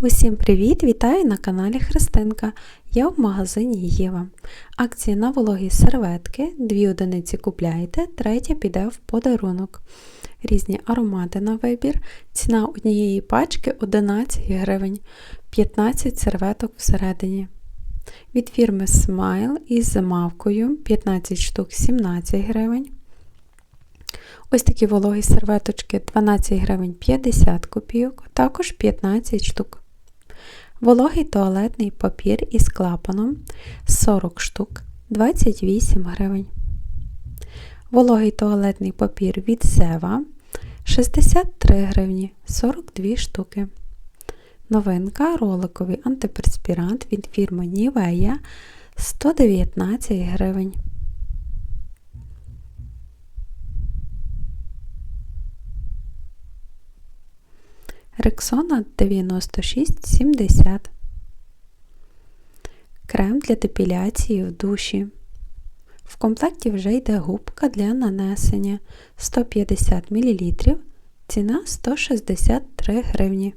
Усім привіт! Вітаю на каналі Христинка. Я в магазині Єва. Акції на вологі серветки. Дві одиниці купляєте, третя піде в подарунок. Різні аромати на вибір. Ціна однієї пачки 11 гривень, 15 серветок всередині. Від фірми Smile із замавкою 15 штук 17 гривень. Ось такі вологі серветочки 12 гривень 50 копійок, також 15 штук. Вологий туалетний папір із клапаном 40 штук 28 гривень. Вологий туалетний папір від Зева 63 гривні 42 штуки. Новинка роликовий антиперспірант від фірми Nivea 119 гривень. Рексона 96,70. Крем для депіляції в душі. В комплекті вже йде губка для нанесення 150 мл. Ціна 163 гривні.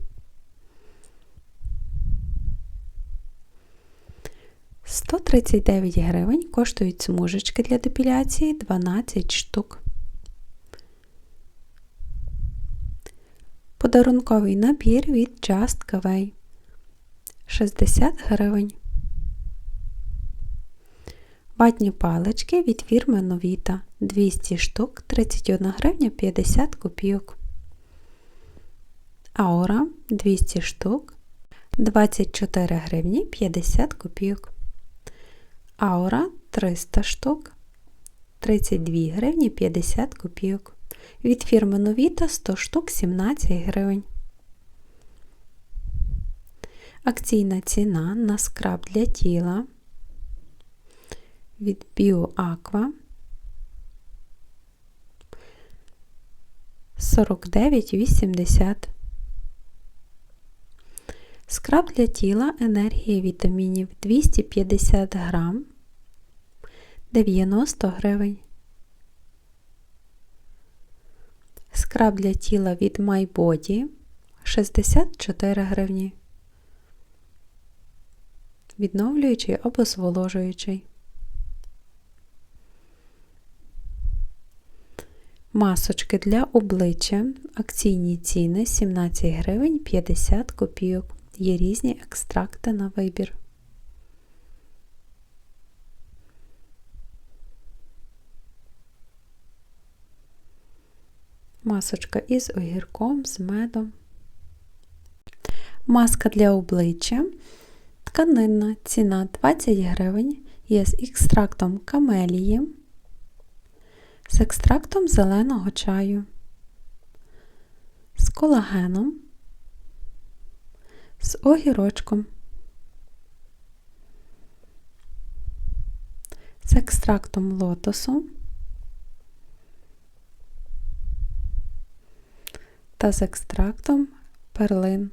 139 гривень коштують смужечки для депіляції 12 штук. Подарунковий набір від Just Kaway 60 гривень. Ватні палички від фірми Новіта 200 штук 31 гривня 50 копійок. Аура 200 штук 24 гривні 50 копійок. Аура 300 штук 32 гривні 50 копійок. Від фірми Новіта 100 штук 17 гривень. Акційна ціна на скраб для тіла від BioAqua 49,80. Скраб для тіла енергія вітамінів 250 грам 90 гривень. Скраб для тіла від MyBody 64 гривні. Відновлюючий або зволожуючий. Масочки для обличчя. Акційні ціни 17 гривень 50 копійок. Є різні екстракти на вибір. Масочка із огірком, з медом. Маска для обличчя. Тканинна ціна 20 гривень. Є з екстрактом камелії, з екстрактом зеленого чаю, з колагеном, з огірочком, з екстрактом лотосу. Та з екстрактом перлин,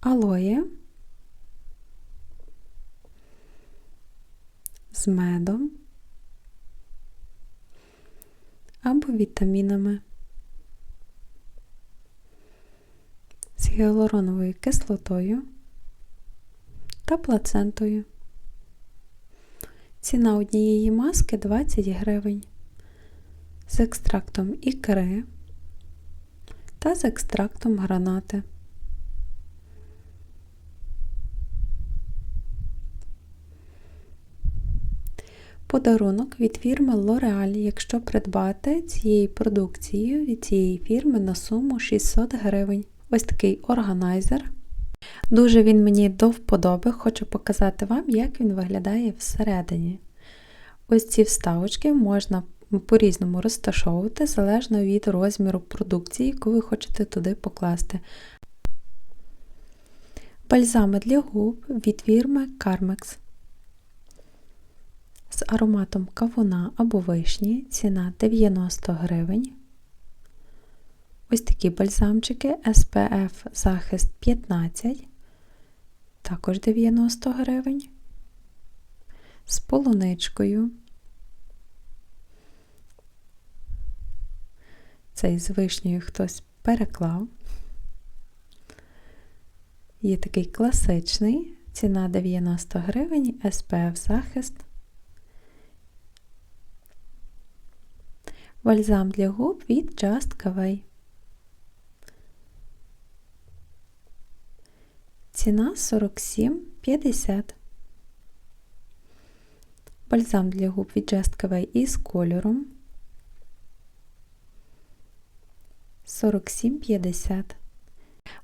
алоє. З медом. Або вітамінами, з гіалуроновою кислотою та плацентою. Ціна однієї маски 20 гривень. З екстрактом ікри та з екстрактом гранати. Подарунок від фірми L'Oreal, якщо придбати цією продукцією від цієї фірми на суму 600 гривень. Ось такий органайзер. Дуже він мені до вподоби, хочу показати вам, як він виглядає всередині. Ось ці вставочки можна по-різному розташовувати залежно від розміру продукції, яку ви хочете туди покласти. Бальзами для губ від фірми Carmex. З ароматом кавуна або вишні ціна 90 гривень. Ось такі бальзамчики SPF захист 15, також 90 гривень. З полуничкою Цей з вишнею хтось переклав. Є такий класичний, ціна 90 гривень, SPF захист. Бальзам для губ від Just Cavay. Ціна 47,50. Бальзам для губ від Just Cavay із кольором 47,50.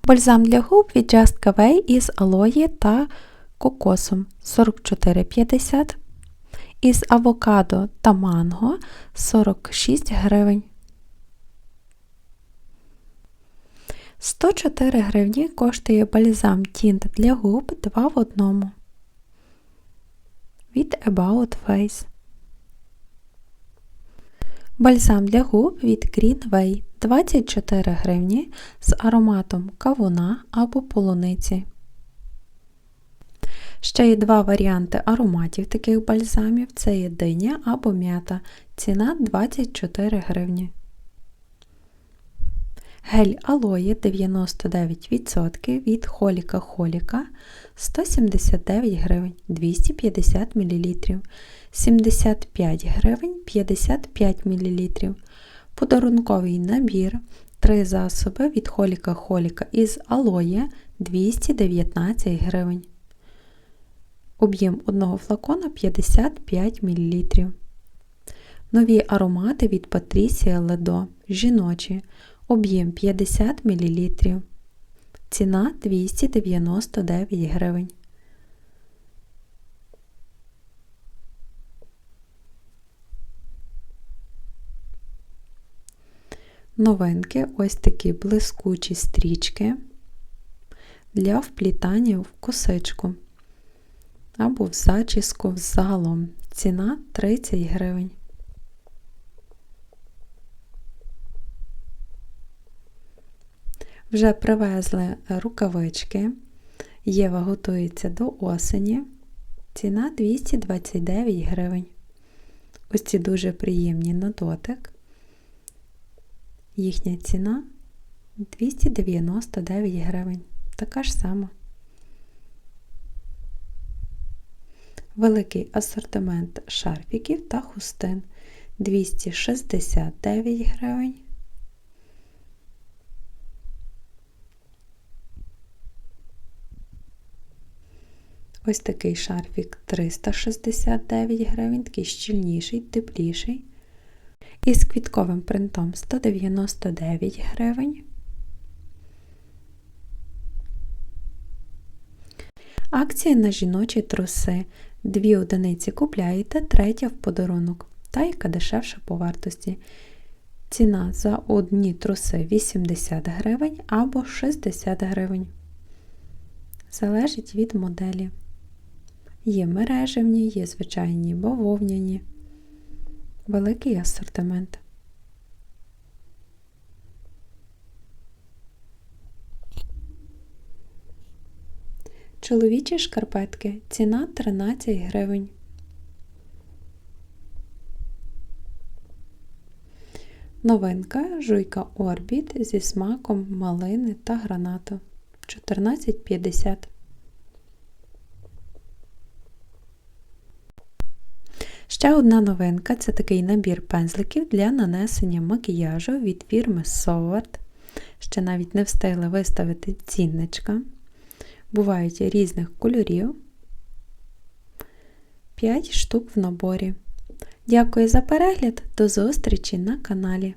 Бальзам для губ від Just Cavay із алої та кокосом 44,50. Із авокадо та манго 46 гривень. 104 гривні коштує бальзам тінт для губ 2 в одному від About Face. Бальзам для губ від Green Way 24 гривні з ароматом кавуна або полуниці. Ще є два варіанти ароматів таких бальзамів це є диня або м'ята. Ціна 24 гривні. Гель алої 99% від Холіка Холіка 179 гривень 250 мл, 75 гривень 55 мл. Подарунковий набір 3 засоби від Холіка Холіка із алоє 219 гривень. Об'єм одного флакона 55 мл. Нові аромати від Patricia Ledo жіночі Об'єм 50 мл. Ціна 299 гривень. Новинки ось такі блискучі стрічки для вплітання в косичку або в зачіску в залом. Ціна 30 гривень. Вже привезли рукавички. Єва готується до осені. Ціна 229 гривень. Ось ці дуже приємні на дотик. Їхня ціна 299 гривень. Така ж сама. Великий асортимент шарфіків та хустин 269 гривень. Ось такий шарфік 369 гривень, такий щільніший, тепліший. Із квітковим принтом 199 гривень. Акція на жіночі труси. Дві одиниці купляєте, третя в подарунок. Та яка дешевша по вартості. Ціна за одні труси 80 гривень або 60 гривень. Залежить від моделі. Є мережевні, є звичайні бавовняні, великий асортимент. Чоловічі шкарпетки. Ціна 13 гривень. Новинка жуйка Орбіт зі смаком малини та гранату 14,50 Ще одна новинка це такий набір пензликів для нанесення макіяжу від фірми Soward. Ще навіть не встигла виставити цінничка. Бувають різних кольорів. 5 штук в наборі. Дякую за перегляд, до зустрічі на каналі.